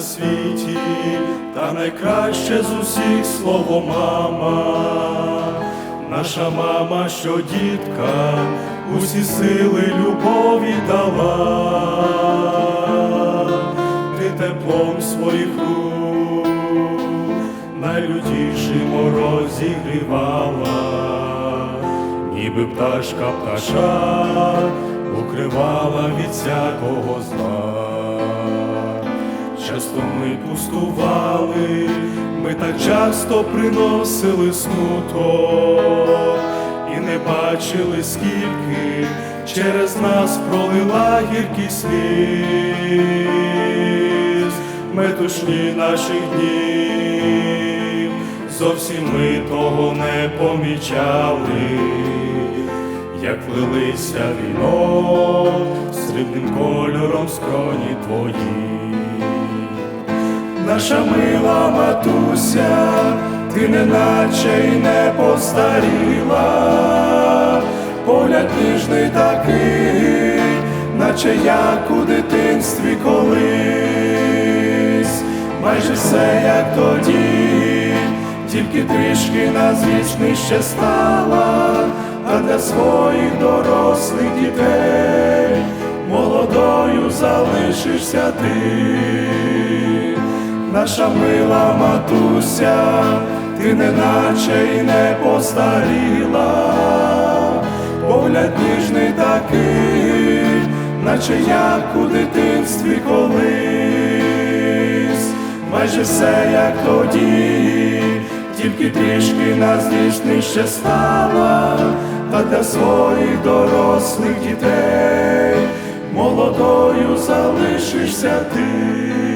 світі, та найкраще з усіх слово мама, наша мама, що дітка, усі сили любові дала, ти теплом своїх рук найлютіший мороз зігрівала, ніби пташка пташа укривала від всякого зла. Часто ми пустували, ми так часто приносили смуток і не бачили, скільки через нас пролила гіркість сліз, метушні наших днів, зовсім ми того не помічали як лилися вінок срібним кольором скроні твої. Наша мила матуся, ти неначе й не постаріла, погляд ніжний такий, наче як у дитинстві колись, майже все як тоді, тільки трішки на зріч нижче стала, а для своїх дорослих дітей молодою залишишся ти, наша мила матуся, ти неначе й не постаріла, погляд ніжний такий, наче як у дитинстві колись, майже все як тоді, тільки трішки на зріст стала, та для своїх дорослих дітей молодою залишишся ти.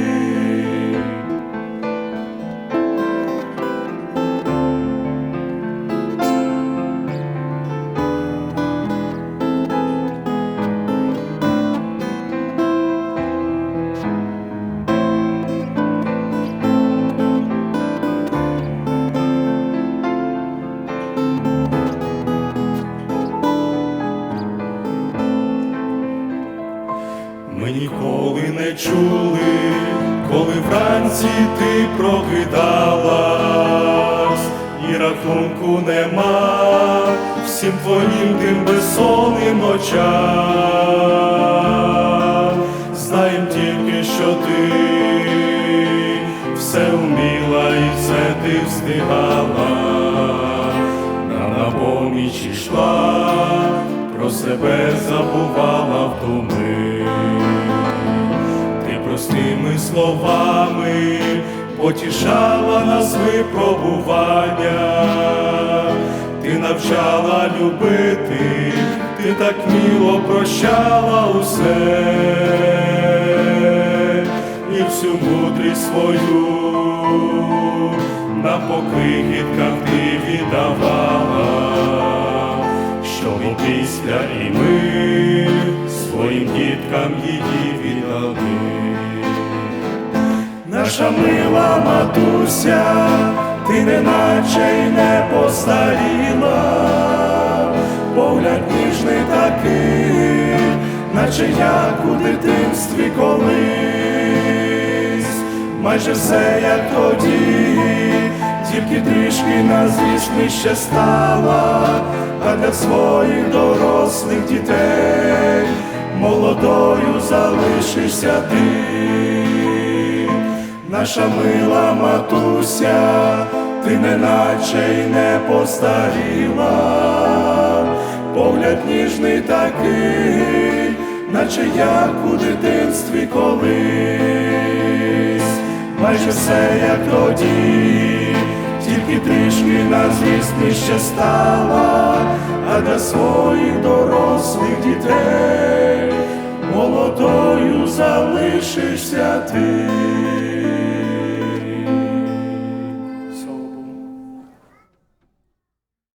Ніколи не чули, коли вранці ти прокидалась, і рахунку нема всім твоїм тим безсонним очам. Знаєм тільки, що ти все вміла і все ти встигала, на напоміч ішла, про себе забувала в втоми. Ти простими словами потішала нас випробування, ти навчала любити, ти так мило прощала усе. І всю мудрість свою на покрихітках ти віддавала, щоб після і ми своїм діткам її віддали. Наша мила матуся, ти неначе й не постаріла, погляд ніжний такий, наче як у дитинстві колись, майже все як тоді, тільки трішки на зріст нижче стала, а для своїх дорослих дітей молодою залишишся ти наша мила матуся, ти неначе й не постаріла, погляд ніжний такий, наче як у дитинстві колись, майже все як тоді, тільки трішки на зріст нижче стала, а для своїх дорослих дітей молодою залишишся ти.